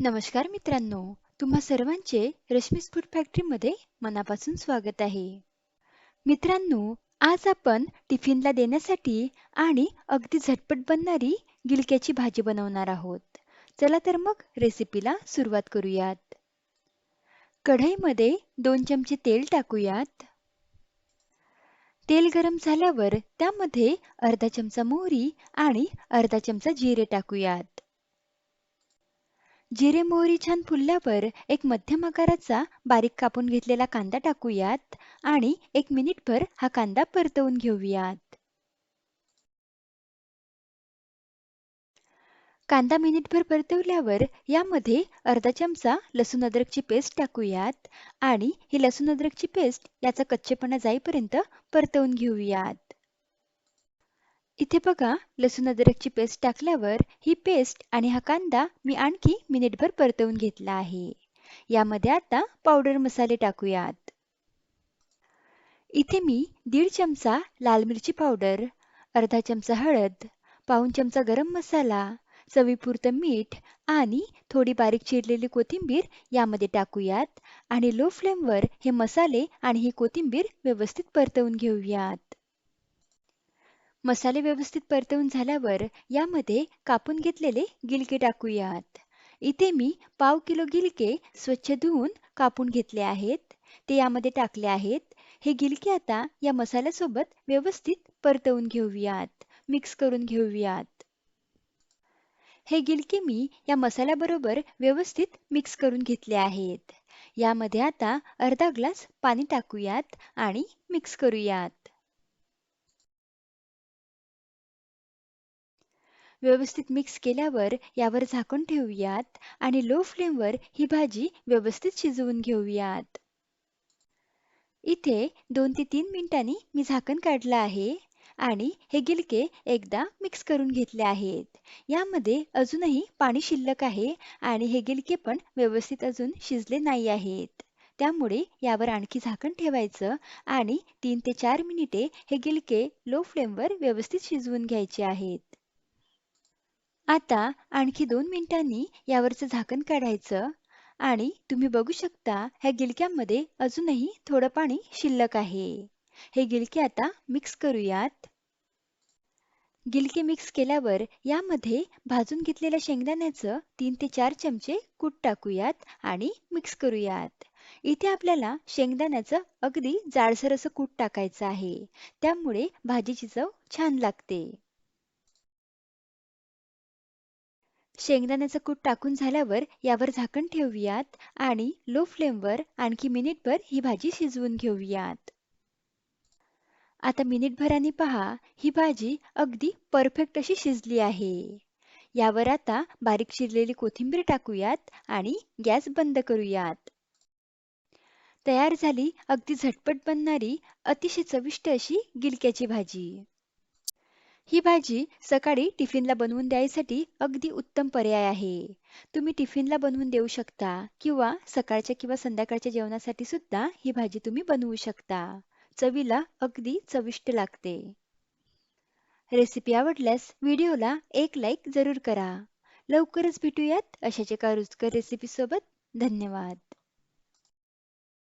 नमस्कार मित्रांनो तुम्हा सर्वांचे रश्मीस फूड फॅक्टरीमध्ये मनापासून स्वागत आहे. मित्रांनो आज आपण टिफिनला देण्यासाठी आणि अगदी झटपट बनणारी गिलक्याची भाजी बनवणार आहोत. चला तर मग रेसिपीला सुरुवात करूयात. कढईमध्ये दोन चमचे तेल टाकूयात. तेल गरम झाल्यावर त्यामध्ये अर्धा चमचा मोहरी आणि अर्धा चमचा जिरे टाकूयात. जिरे मोहरी छान फुलल्यावर एक मध्यम आकाराचा बारीक कापून घेतलेला कांदा टाकूयात आणि एक मिनिटभर हा कांदा परतवून घेऊयात. कांदा मिनिटभर परतवल्यावर यामध्ये अर्धा चमचा लसूण अद्रकची पेस्ट टाकूयात आणि ही लसूण अद्रकची पेस्ट याचा कच्चेपणा जाईपर्यंत परतवून घेऊयात. इथे बघा लसूण अद्रकची पेस्ट टाकल्यावर ही पेस्ट आणि हा कांदा मी आणखी मिनिटभर परतवून घेतला आहे. यामध्ये आता पावडर मसाले टाकूयात. इथे मी दीड चमचा लाल मिरची पावडर अर्धा चमचा हळद पाऊन चमचा गरम मसाला चवीपुरतं मीठ आणि थोडी बारीक चिरलेली कोथिंबीर यामध्ये टाकूयात आणि लो फ्लेमवर हे मसाले आणि ही कोथिंबीर व्यवस्थित परतवून घेऊयात. मसाले व्यवस्थित परतवून झाल्यावर यामध्ये कापून घेतलेले गिलके टाकूयात. इथे मी पाव किलो गिलके स्वच्छ धुवून कापून घेतले आहेत. ते यामध्ये टाकले आहेत. हे गिलके आता या मसाल्यासोबत व्यवस्थित परतवून घेऊयात. मिक्स करून घेऊयात. हे गिलके मी या मसाल्याबरोबर व्यवस्थित मिक्स करून घेतले आहेत. यामध्ये आता अर्धा ग्लास पाणी टाकूयात आणि मिक्स करूयात. व्यवस्थित मिक्स केल्यावर यावर झाकण ठेवूयात आणि लो फ्लेमवर ही भाजी व्यवस्थित शिजवून घेऊयात. इथे दोन ते तीन मिनिटांनी मी झाकण काढलं आहे आणि हे गिलके एकदा मिक्स करून घेतले आहेत. यामध्ये अजूनही पाणी शिल्लक आहे आणि हे गिलके पण व्यवस्थित अजून शिजले नाही आहेत. त्यामुळे यावर आणखी झाकण ठेवायचं आणि तीन ते चार मिनिटे हे गिलके लो फ्लेमवर व्यवस्थित शिजवून घ्यायचे आहेत. आता आणखी दोन मिनिटांनी यावरचं झाकण काढायचं आणि तुम्ही बघू शकता ह्या गिलक्यामध्ये अजूनही थोडं पाणी शिल्लक आहे. हे गिलके आता मिक्स करूयात. गिलके मिक्स केल्यावर यामध्ये भाजून घेतलेल्या शेंगदाण्याचं तीन ते चार चमचे कूट टाकूयात आणि मिक्स करूयात. इथे आपल्याला शेंगदाण्याचं अगदी जाडसर असं कूट टाकायचं आहे. त्यामुळे भाजीची चव छान लागते. शेंगदाण्याचं कूट टाकून झाल्यावर यावर झाकण ठेवूयात आणि लो फ्लेमवर आणखी मिनिटभर ही भाजी शिजवून घेऊयात. आता मिनिटभराने पहा ही भाजी अगदी परफेक्ट अशी शिजली आहे. यावर आता बारीक शिरलेली कोथिंबीर टाकूयात आणि गॅस बंद करूयात. तयार झाली अगदी झटपट बनणारी अतिशय चविष्ट अशी गिलक्याची भाजी. ही भाजी सकाळी टिफिनला बनवून द्यायसाठी अगदी उत्तम पर्याय आहे. तुम्ही टिफिनला बनवून देऊ शकता किंवा सकाळच्या किंवा संध्याकाळच्या जेवणासाठी सुद्धा ही भाजी तुम्ही बनवू शकता. चवीला अगदी चविष्ट लागते. रेसिपी आवडल्यास व्हिडिओला एक लाईक जरूर करा. लवकरच भेटूयात अशाच एका रुचकर रेसिपी सोबत. धन्यवाद.